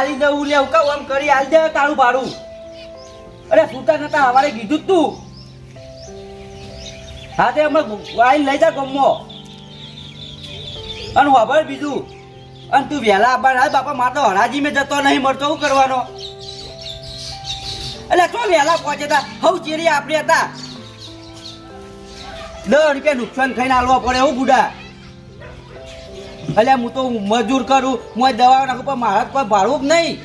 આલી દે હું કહું આમ કરી આલી દે તારું ભાડું. અરે સુતા નતા અમારે કીધું તું. હા, તે અમે વાઈને લઈ જા ગમો. અને ખબર બીજું. અને તું વહેલા આવવા બાપા, માર હરાજી મેં જતો નહીં મળતો શું કરવાનો? એટલે તો વહેલા પહોંચે તા? હવ ચેરી આપણે હતા. દસ રૂપિયા નુકસાન ખાઈને આલવા પડે એવું બુડા. એટલે હું તો મજૂર કરું. હું દવા નાખું, પણ મારા કોઈ ભાડું જ નહીં.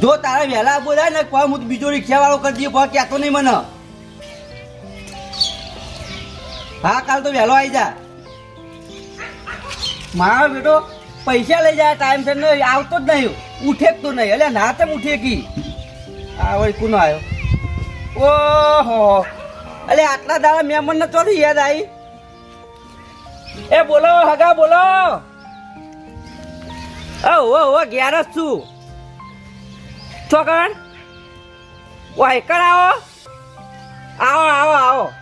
જો તારે વહેલા બોલાય ને કોઈ હું બીજો રિક્ષા વાળો કરી દઈએ કોઈ કહેતો નહીં મને. હા, કાલ તો વહેલો આવી જા. મારા બેટો પૈસા લઈ જાય, ટાઈમ છે નહીં આવતો જ નહીં. ઉઠે જ તો નહીં. એટલે ના તેમ ઉઠે કી આ વળી કુનો આવ્યો ઓહો. એટલે આટલા દાડા મહેમાન ને ચોથી યાદ આવી એ બોલો, હગા બોલો. ઓ ઓ ઘેર જ છું. છોકણ ઓ એકણ આવો. આવો આવો આવો.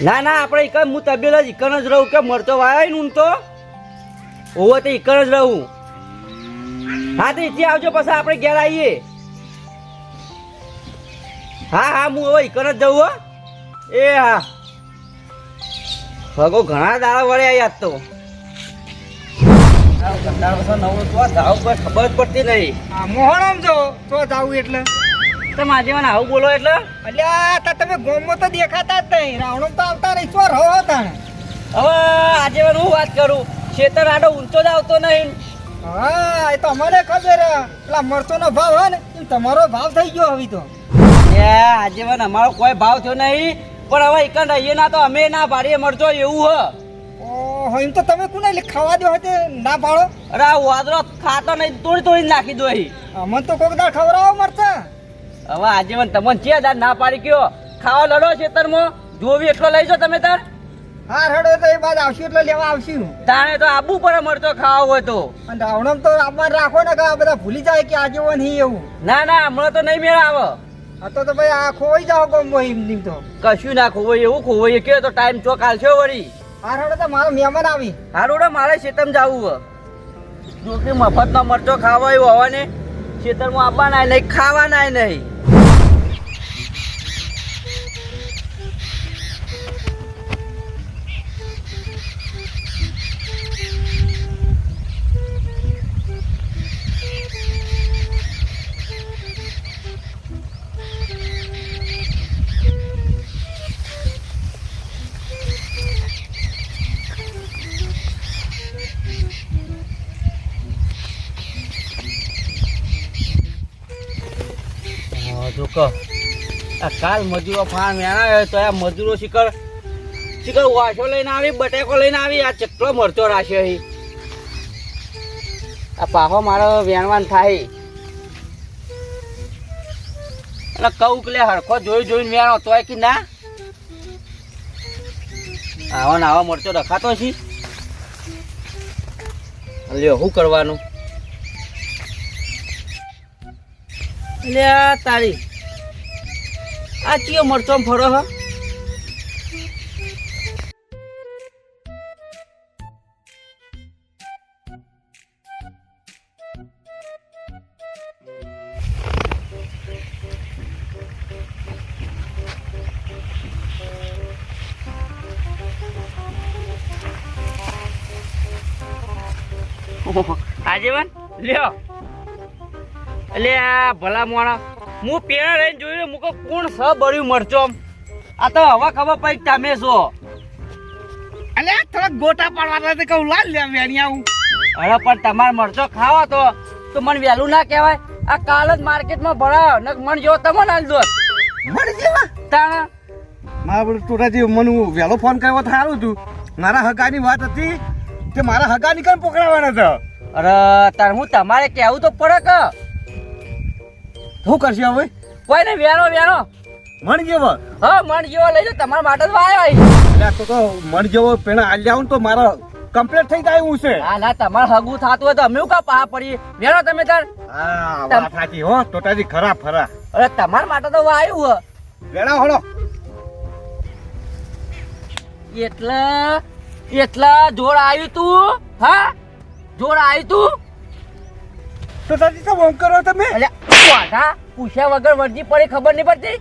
ના ના, આપણે એક હું તબેલ જ એકણ જ રહું, કે મરતો વાય ને તો હોવો તો ઇકન જ રહું. હા, તો અહીંથી આવજો પછી, આપણે ઘેર આવીએ. હા હા, હું હવે ઇકન જ જવું એ, હા. ભગો ઘણા દાડા વળે યાદ તો. નવું તો કોઈ ખબર પડતી નહીં. મોહણમ જો તો જાવું એટલે. તમે આજે મને આવું બોલો એટલે? એટલે તમે ગોમો તો દેખાતા જ નહીં. રાવણો તો આવતા નહીં. શું રહો તાણે? હવે આજે હું વાત કરું. ખેતર આડો ઊંચો જ આવતો નહીં. હા એ તો અમારે ખબર. પેલા મરચોનો ભાવ હોય ને તમારો ભાવ થઈ ગયો હવે તો. એ આજે અમારો કોઈ ભાવ થયો નહીં. પણ હવે એકન રહીએ ના તો અમે ના પાડીએ મળતો એવું હ. ઓહો એમ તો તમે કોને લે ખાવા દો તે ના પાડો અરે આ વાદળો ખાતો નહીં તોડી તોડી નાખી દો અહીં. અમને તો કોક દાળ ખવડાવો મરતા હવે આજે મને તમને છે દાદ ના પાડી કયો ખાવા લડો ખેતરમાં જોવી એટલો લઈ તમે તાર. હા રડો તો એ બાદ આવશું એટલે લેવા આવશું. તાણે તો આબુ પર મરતો ખાવા હોય તો. અને રાવણમ તો આપવા રાખો ને કે આ બધા ભૂલી જાય કે આજે વન હી એવું. ના ના હમણાં તો નહીં મેળ આવે તો તો ભાઈ આ ખોવાઈ જાવ કોમ એમ ની તો. કશું ના ખોવાય એવું ખોવાય કે તો ટાઈમ ચોક હાલશો વળી. હારોડે તો મારો મહેમાન આવી. હારોડે મારે શેતમ જવું હ જો કે મફતનો મરચો ખાવા એવું હવાને. ખેતરમાં આવવાના નહીં ખાવાના નહીં. કહો આ કાલ મજૂરો ફાન વેણા તો આ મજૂરો શિકર શિકર વાસો લઈને આવી, બટેકો લઈને આવી, આ ચકલો મરચો રાખ્યો અહીં આ પાહો મારો વેણવાન થાય. અને કહું કે હરખો જોઈ જોઈને વેણો તો કે ના? આવો ને આવો મરચો રખાતો છે લ્યો શું કરવાનું? લે તારી આ ચિયો મરચો ફરો હ. આજેવન લ્યો. એટલે આ ભલા મોણા. હું પેલા રહીને જોયું મૂકો કોણ સ બળ્યું મરચો આ તો હવા ખબર પડી તમે છો. અલે થોડા ગોટા પાડવાના તો કહું લાલ લે વેણી આવું. અરે પણ તમાર મરચો ખાવા તો તો મને વહેલું ના કહેવાય. આ કાલ જ માર્કેટમાં ભરાયો ન મન જો તમને આલ દો મળી જેવા? તાણ? મારા પેલું ટોટાજી મને વહેલો ફોન કર્યો તો સારું હતું. મારા હગાની વાત હતી કે મારા હગાની કેમ પકડાવાના હતા અરે તાર હું તમારે કહેવું તો પડે કે? શું કરશે હવે? કોઈ ને વેરો વેરો મણ જેવો. હા મણ જેવો લઈ જાઓ તમારા માટે તો આવ્યો એટલે તો તો મણ જેવો પેલા આલી આવું તો મારો કમ્પ્લીટ થઈ જાય હું છે. હા ના તમારે હગું થતું હોય તો અમે કા પા પડી વેરો તમે તાર. હા વાત સાચી હો ટોટાજી ખરા ફરા અરે તમારા માટે તો આવ્યું હો વેળા હળો. એટલે એટલા જોડ આવ્યું તું હા? જોર આવ્યું તું? ટોટાજી તો ઓમ કરો તમે? વાઘા પૂછ્યા વગર વર્જી પડી ખબર નહીં પડતી?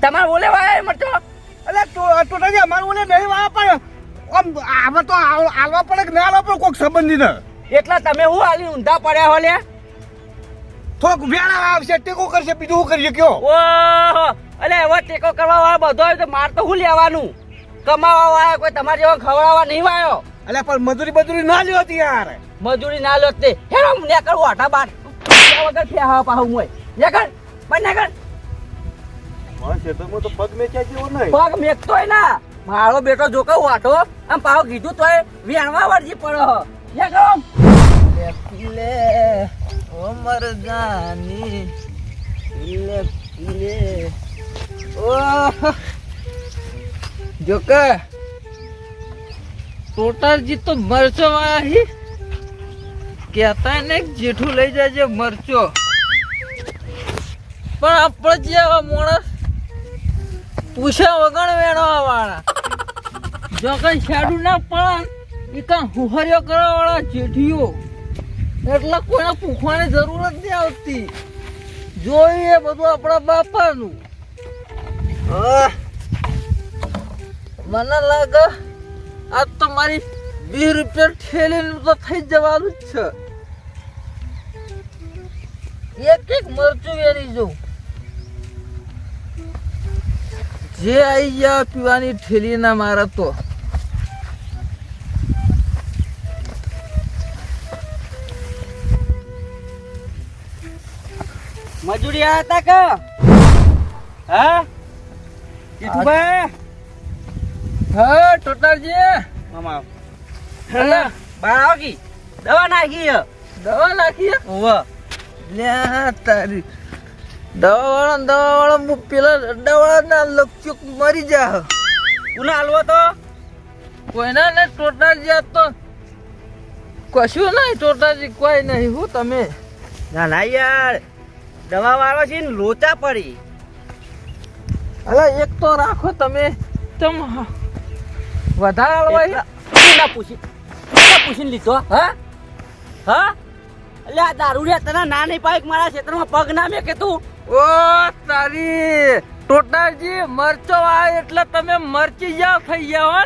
તમારે બોલે વાય તો અલે ટોટાજી અમારું બોલે નહીં વા પણ આમ આમાં તો આલવા પડે કે ના આલવા પડે કોઈક સંબંધી ને. એટલા તમે હું આલી ઊંધા પડ્યા હો લે થોડોક વેળા આવશે ટેકો કરશે બીજું શું કરીએ કયો? ઓહો અલે હવે ટેકો કરવા વાળા બધો હોય તો માર તો હું લેવાનું? કમાવા વાળા કોઈ તમારે જેવો ખવડાવવા નહીં વાયો? અલે પણ મજૂરી મજૂરી ના લ્યો હતી યાર મજૂરી ના લો તે. હેરો ને કર વાટા બાર. પૂછ્યા વગર ફેહવા પાહુ મોય ને કર બંધ ને કર મારા ખેતરમાં તો પગ મેચ્યા જેવો નહીં. પગ મેકતોય ના. મારો બેટો જો કહું વાટો આમ પાવ કીધું તોય વેણવા વળજી પડો. હો લે લે ઓ મરદાની. લે લે. ઓ. જો કે જીત તો મરચો વાળા હી. કહેતા ને જેઠું લઈ જાજે મરચો. પણ આપણે જેવા માણસ પૂછ્યા વગર વેણવા વાળા. જો કઈ શાડુ ના પડે એ કાં હુહર્યો કરવા વાળા જેઠીઓ. એટલે કોઈને પૂછવાની જરૂર જ નહીં આવતી. જોઈએ બધું આપણા બાપાનું. મને લાગે આ તો મારી વીસ રૂપિયા ઠેલીનું તો થઈ જવાનું જ છે. એક એક મરચું વેરી જવું જે આઈ ગયા પીવાની ઠેલી ના મારા તો. મજૂરી આ હતા કે? હા? જીતુભાઈ હા ટોટાજી મામા. અલા, બાર આવો કી દવા નાખી હે. દવા નાખી ઓવા લ્યા તારી. દવા વાળો દવા વાળો હું પેલા અડ્ડા વાળા ના લક્ષ્યુક મરી જા ઉના હાલવો તો? કોઈના ને ટોટાજી આ તો. કશું નહીં ટોટાજી કોઈ નહીં. હું તમે? ના ના યાર. દવા વાળો છે ને લોચા પડી. અલા એક તો રાખો તમે. તમ વધારે હલવાઈ ના પૂછી પૂછીને લીધો હા? હા? એટલે આ દારૂડિયા તને ના નહીં પાય મારા ક્ષેત્રમાં પગ ના મેકે તું. ઓ તારી ટોટાજી મરચો આ એટલે તમે મરચી જાવ થઈ ગયા હો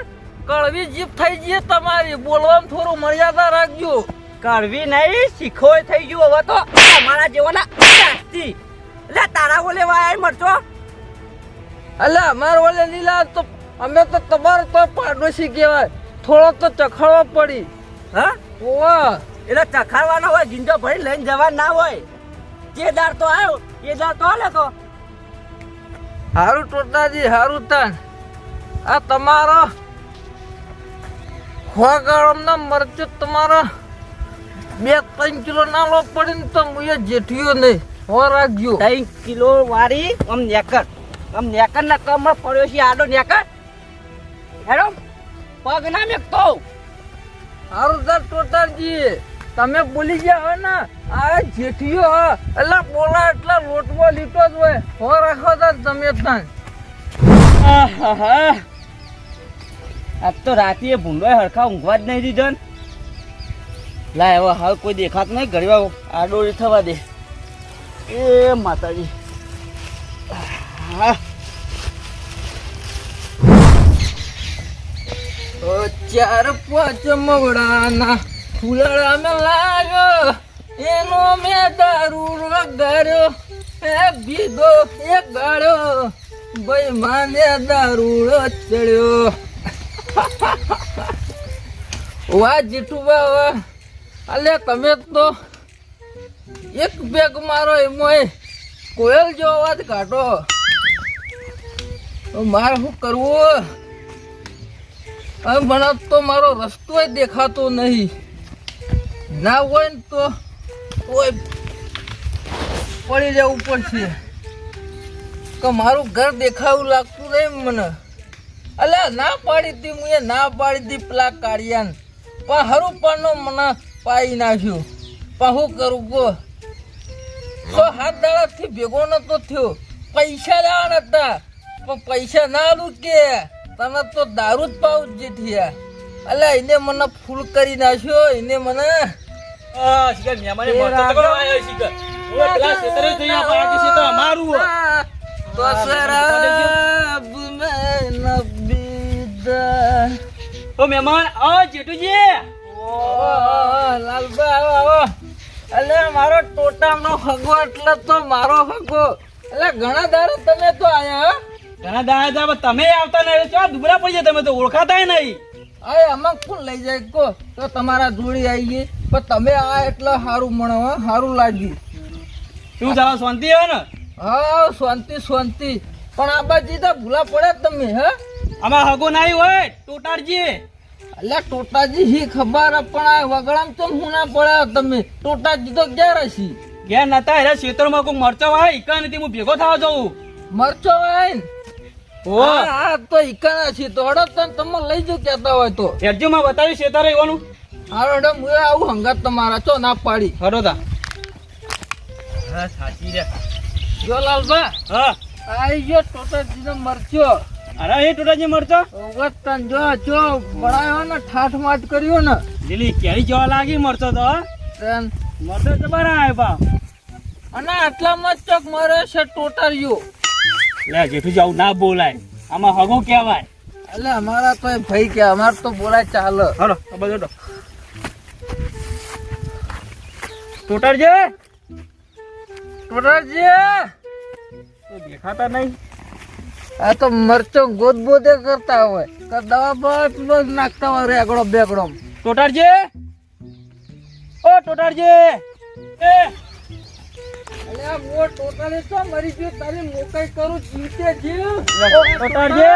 કળવી જીપ થઈ ગઈ તમારી. બોલવામાં થોડું મર્યાદા રાખજો. કરવી નહીં શીખોય થઈ ગયું હવે તો. મારા જેવાના એટલે તારા બોલે વાય મરચો. અલ્યા અમાર ઓલે લીલા તો અમે તો તમારો તો પાડોશી કહેવાય. થોડો તો ચખાડવો પડી. હા? ઓવા એટલે ચખાડવાનો હોય ગીંજો ભરી લઈને જવા ના હોય. જે દાર તો આવ્યો એ દાર તો હાલે તો. હારું ટોટાજી હારું તન આ તમારો હોગાળમના મરચું તમારો બે ત્રણ કિલો ના લો પડી ને તો હું એ જેઠિયો નહીં. હો રાખજો. ત્રણ કિલો વાળી આમ નેકર. આમ નેકર ના કમર પડ્યો છે આડો નેકર. હેડો પગ ના મેકતો હારું તાર ટોટાજી તમે બોલી ગયા હોય ને, આ જેઠીઓ હ, એટલે બોલા એટલા લોટમાં લીટો જ હોય. હો, રાખો તાર તમે આહાહા. આજ તો રાતે ભૂંડો હરખા ઊંઘવા જ નહીં દીધો ને. લાય હવે હાલ કોઈ દેખાત નહીં ઘડી વાર આડોળી થવા દે. એ માતાજી. આહ. ચાર પાંચ મવડાના ફૂલડા મેં લાગ્યો એનો મેં દારૂ વગાડ્યો. એ ભીગો એ ગાળ્યો ભાઈ માને દારૂ ચડ્યો વાહ જીઠું બાવા અલે તમે તો એક બેગ મારો એમાં કોયલ જો અવાજ કાઢો. મારે શું કરવું? મને તો મારો રસ્તો દેખાતો નહીં. ના હોય ને તો પડી જવું પડશે. કે મારું ઘર દેખાવું લાગતું નહીં મને. અલ્યા ના પાડી હતી હું એ ના પાડી હતી પેલા કાળિયાને. પણ હરું પણ મને પાઈ નાખ્યું. પણ શું કરું કો તો હાથ દાડાથી ભેગો નતો થયો. પૈસા લેવાના હતા. પણ પૈસા ના આલું કે તને તો દારૂ જ પાવ જે જેઠિયા અલે એને મને ફૂલ કરી નાખ્યો એને મને મહેમાને મળતો તો કોણ આવ્યો શિખર. ઓય પેલા ખેતરે જઈ આ બાકી છે તો અમારું હો. તો શરાબ મેં નબીદા ઓ મહેમાન આ જેઠુજી. લાલબા આવો આવો. મારો ટોટાનો હગો એટલે તો મારો હગો. એટલે ઘણા દારૂ તમે તો આયા? ઘણા દાડા સાહેબ તમે આવતા નહીં ચો દુબરા પડી જાય તમે તો ઓળખાતાય નહીં. અરે આમાં કોણ લઈ જાય કો તો? તમારા જોડી આવી ગઈ. પણ તમે આ એટલે સારું મળો સારું લાગ્યું. શું ચાલો શાંતિ હે ને? હા શાંતિ શાંતિ. પણ આ બાજી તો ભૂલા પડે તમે હે. આમાં હગો નહીં હોય ટોટારજી અલ્યા ટોટાજી હી ખબર? પણ આ વગડામ તો હું ના પડે તમે. ટોટાજી તો ક્યાં રસી ઘેર નતા હેરા ખેતરમાં કોઈ મરચો હોય ઈકા નથી હું ભેગો થવા જઉં. મરચો હોય ને? હા, તો ઈકાના છે તો હડો તને તમે લઈ જાઓ કેતા હોય તો. એરજીમાં બતાવ્યું ખેતર રહેવાનું હારો હડો હું આવું હંગાત તમારા. ચો ના પાડી. હરો તા. હા સાચી રે. જો લાલબા હા. આઈ ગયો ટોટાજી નો મરચો. અરે એ ટોટાજી મરચો? વતન જો જો બનાવ્યો ને ઠાઠ માઠ કર્યો ને. લીલી કેરી જોવા લાગી મરચો તો હો. મરચો તો બરા આવે બા અને આટલામાં જ ચોક મરે છે ટોટારીઓ. લે જેઠું જાવું ના બોલાય. આમાં હગું કહેવાય. એટલે અમારા તો ભાઈ કે અમાર તો બોલાય ચાલે. હલો બધો. ટોટારજી! ટોટારજી! તો દેખાતા નહીં. આ તો મરચો ગોદ બોદે કરતા હોય. કે દવા બસ નાખતા હોય રેગડો બેગડો ટોટારજી! ઓ ટોટારજી! એ! આ મો ટોટાલી તો મરી ગયો. તારી મોકાઈ કરું જીતે જીવ. ટોટારજી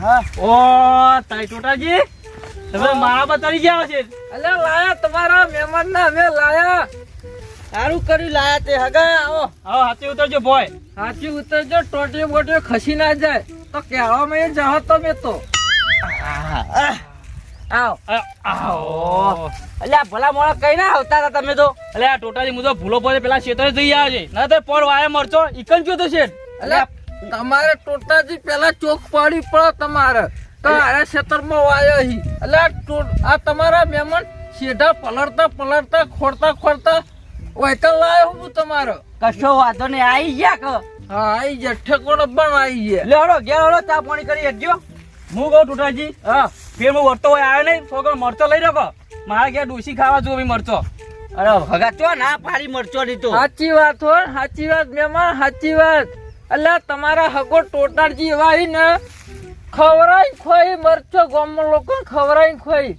હા. ઓ તાઈ ટોટાજી તમે મારા બતાવી ગયા છે એટલે લાયા તમારા મહેમાન ના અમે લાયા. સારું કર્યું લાયા તે. હગા આવો. હા હાથી ઉતરજો બોય હાચી ઉતરજો ટોટીઓ બોટીઓ ખસી ના જાય. તો કેળામાં જાઓ તમે તો. આવો. આવો. અલ્યા ભલા મોળા કઈ ના આવતા હતા તમે તો? એટલે આ ટોટાજી મુદ્દો ભૂલો પડે પેલા ખેતરે જઈ આવે છે. ના તો પર વાયા મરચો ઈકન જો તો છે એટલે તમારે ટોટાજી પેલા ચોક પાડી પડે તમારે. તમારા ક્ષેત્રમાં વાયો હી. એટલે આ તમારા મહેમાન સીધા પલળતા પલળતા ખોડતા ખોડતા વહીકલ લાવ્યો હું તમારો. કશો વાંધો નહીં આવી ગયા કે? હા આવી ગયા. ઠેકોણો પણ આવી ગયા. લે હળો ઘેર હળો ચા પાણી કરી એકજો હું કહું ટોટાજી? હા. ફેર હું વર્તો હોય આવ્યો નહીં. છોકરો મરચો લઈ રહ્યો મારે ઘેર ડોસી ખાવા જોવી મરચો. અરે હગા ચો ના પાડી મરચો તો. સાચી વાત હો સાચી વાત મહેમાન સાચી વાત. એટલે તમારા હગો ટોટારજી એવા હી ને ખવરાઈ ખોઈ મરચો ગામમાં લોકો ખવરાઈ ખોઈ.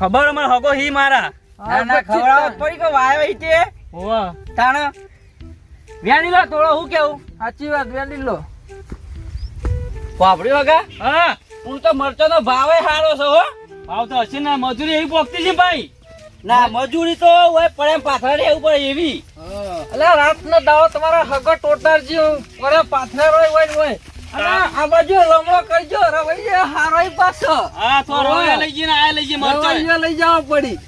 ખબર મને હગો હી મારા. ના ના ખવરાવ પડી કે વાયો ઈ તે. હોવા. તાણ વ્યાની લો થોડો હું કેવું? સાચી વાત વેલી લો. પાપડી હગા હા. હું તો મરચો નો ભાવે સારો છે હો. ભાવ તો હશે ને મજૂરી એવી પોકતી છે ભાઈ. ના મજૂરી તો હોય પડે પાછળ રહેવું પડે એવી. એટલે રાત નો દાવો તમારા હગો ટોટારજી પડે પાથરાડી હોય હોય. આ બાજુ લમણો કરજો રવૈયે હારોય પાછો. હા તો રોયા લઈ જઈને આયા લઈ જઈએ મરચો. લઈ જાવ પડી.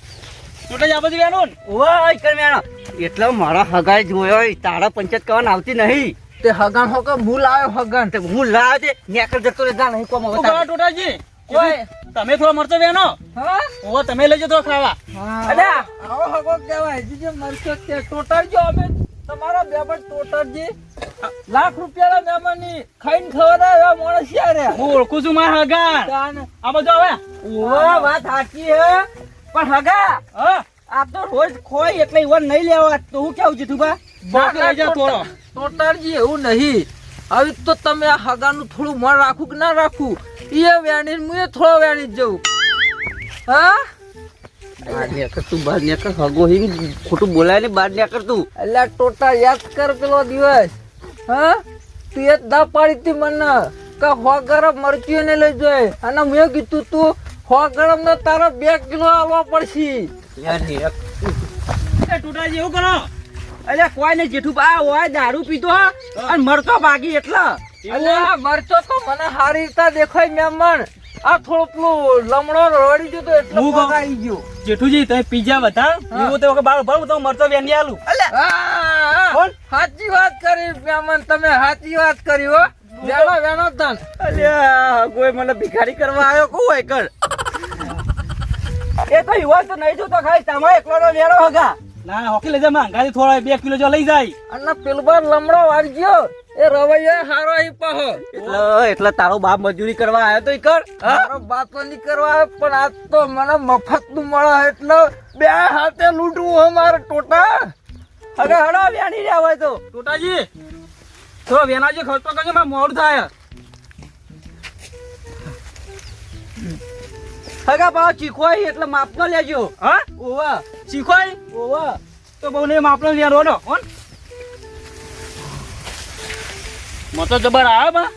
ટોટાજી આ બધું ઓય એટલે મારા હગાઈ જોયો તારા પંચાયત કરવાની આવતી નહીં. તે હગન હોકે મૂલ આવ્યો હગન? તે હું લાવ દે નેકર જતો રે જા નહીં કોમ શું કરો ટોટાજી. કોઈ તમે થોડો મરચો વેનો. હા? ઓ તમે લઈ જતો ખાવા. અલ્યા આવો હગો કહેવાય જીજે મરચો તે ટોટારજો અમે. તમારા બેબટ ટોટારજી. લાખ રૂપિયાના મહેમાનની ખાઈને ખવડાવ્યા માણસ યારે હું ઓળખું છું મારા હગા આ બધો હવે? ઓ વાત સાચી હે. પણ હગા હા. આ તો રોજ ખોય એટલે ઈવન નહીં લેવા તો હું કેવું જીઠું બા એવું નહીં. હવે તો તમે આ હગાનું થોડું મન રાખું કે ના રાખું? એ વેણી હું એ થોડો વેણી જવું. હા? તું બહાર હગો ખોટું બોલાય ને બહાર નેકર તું. એટલે ટોટા યાદ કર પેલો દિવસ. હા? તું એ દા પાડી હતી મને કે હો ગરમ મરચી ને લઈ જોય અને મેં કીધું તું હો ગરમ ને તારો બે કિલો આવવા પડશે. ટોટાજી એવું કરો. અલ્યા કોઈ નહીં જેઠું બા હોય દારૂ પીતો અને મરતો ભાગી એટલે. એટલે મરચો તો મને સારી રીતે દેખાય મેમણ. આ થોડો પેલું લમણો રડી ગયો તો એટલે હું. પગ આવી ગયો. જેઠુજી તમે પીઝા બતા હા. એવું તો બાર ભર તો મરચો વેની આલું. હા, કોણ? સાચી વાત કરી મેમણ તમે સાચી વાત કરી હો. વેણો વેણો તન. અલ્યા કોઈ મને ભિખારી કરવા આવ્યો કો કર. એ તો યુવાન તો નહીં જોતો ખાલી તમે એકલો વેણો હગા. ના હોકી લઈ જા માંગાથી થોડા બે કિલો જો લઈ જાય. અને પેલું બાર લમડો વાળજો એ રવૈયા હારો ઈ પાહો. એટલે એટલે તારો બાપ મજૂરી કરવા આવ્યો તો ઈ કર તારો બાપ તો નહીં કરવા આવ્યો પણ આજ તો મને મફતનું મળે એટલે બે હાથે લૂંટવું અમારે ટોટા. હવે હડો વેણી રહ્યા હોય તો. ટોટાજી થોડો વેનાજી ખર્ચો કરજો મારે મોડું થાય. હગા પાછો ચીખવાય એટલે માપનો લેજો. હા? ઓવા. શીખવાય ઓવા. તો બહુ ને માપનો ત્યાં રોડો કોણ મો તો જબર આવે બા.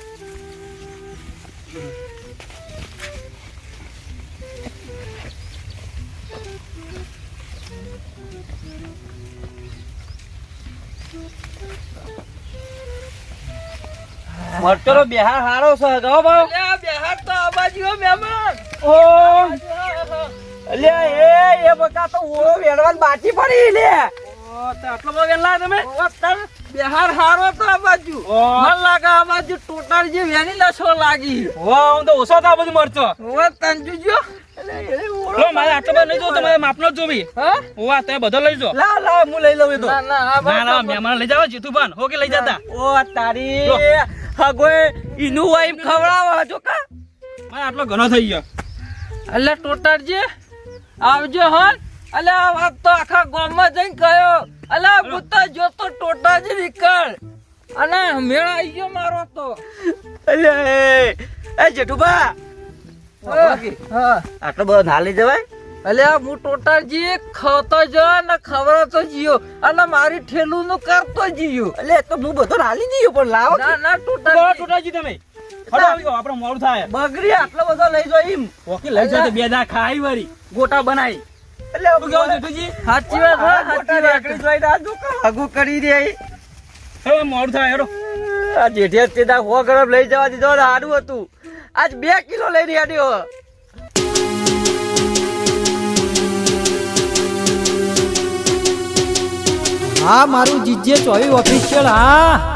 મરચરો બિહાર હારો છે હગા બાવ અલ્યા, બે હાથ તો આ બાજુ હો, મહેમાન. ઓ અલ્યા એ એ બકા તો ઓળો વેડવાન બાકી પડી લે. ઓ તો આટલો બધો વેન તમે? ઓવા તાર બિહાર હારો તો આ બાજુ. ઓહ. લાગે આ બાજુ ટોટાર જે વેની લસો લાગી. વાહ હું તો ઓછો થા બધું મરચો ઓવા તંજુ જો. લો મારે આટલો બધો તમારે માપનો જોવી. હા? ઓવા બધો લઈ જો લા લા હું લઈ લઉં તો. ના ના ના મહેમાન લઈ જાવ જીતુભાન. હો કે લઈ જતા? ઓ તારી. હગોય ઈનું વાઈમ ખવડાવો જો કા. મારે આટલો ઘણો થઈ ગયો. અલે ટોટરજી આવજો હન અલે આ વાત તો આખા ગામમાં જઈને કયો અલે હું તો જોતો ટોટાજી નીકળ. અને મેળા આવી ગયો મારો તો. અલે એ જેઠુબા આટલો બધો ના લઈ જવાય? અલે હું ટોટાજી ખાતો જો ને ખવડાવતો જીયો. અને મારી ઠેલું નું કરતો જીયો. અલે તો હું બધો નાલી દઈએ પણ લાવો ના ના ટોટાજી ટોટાજી તમે. હડો આવી ગયો આપણે મોડું થાય. બગડી આટલો બધો લઈ જો ઈમ ઓકે લઈ જાવ બે દા ખાઈ વરી ગોટા બનાવી. એટલે તું કેવું જેઠુજી સાચી વાત હા સાચી વાત. રેકડી જોઈને આ દુકાન હગું કરી દે. હવે મોડું થાય હેડો. આ જેઠિયા તે દા સો ગ્રામ લઈ જવા દીધો સારું હતું. આજ બે કિલો લઈને આડ્યો હા મારું જીજે ચોવી ઓફિશિયલ હા.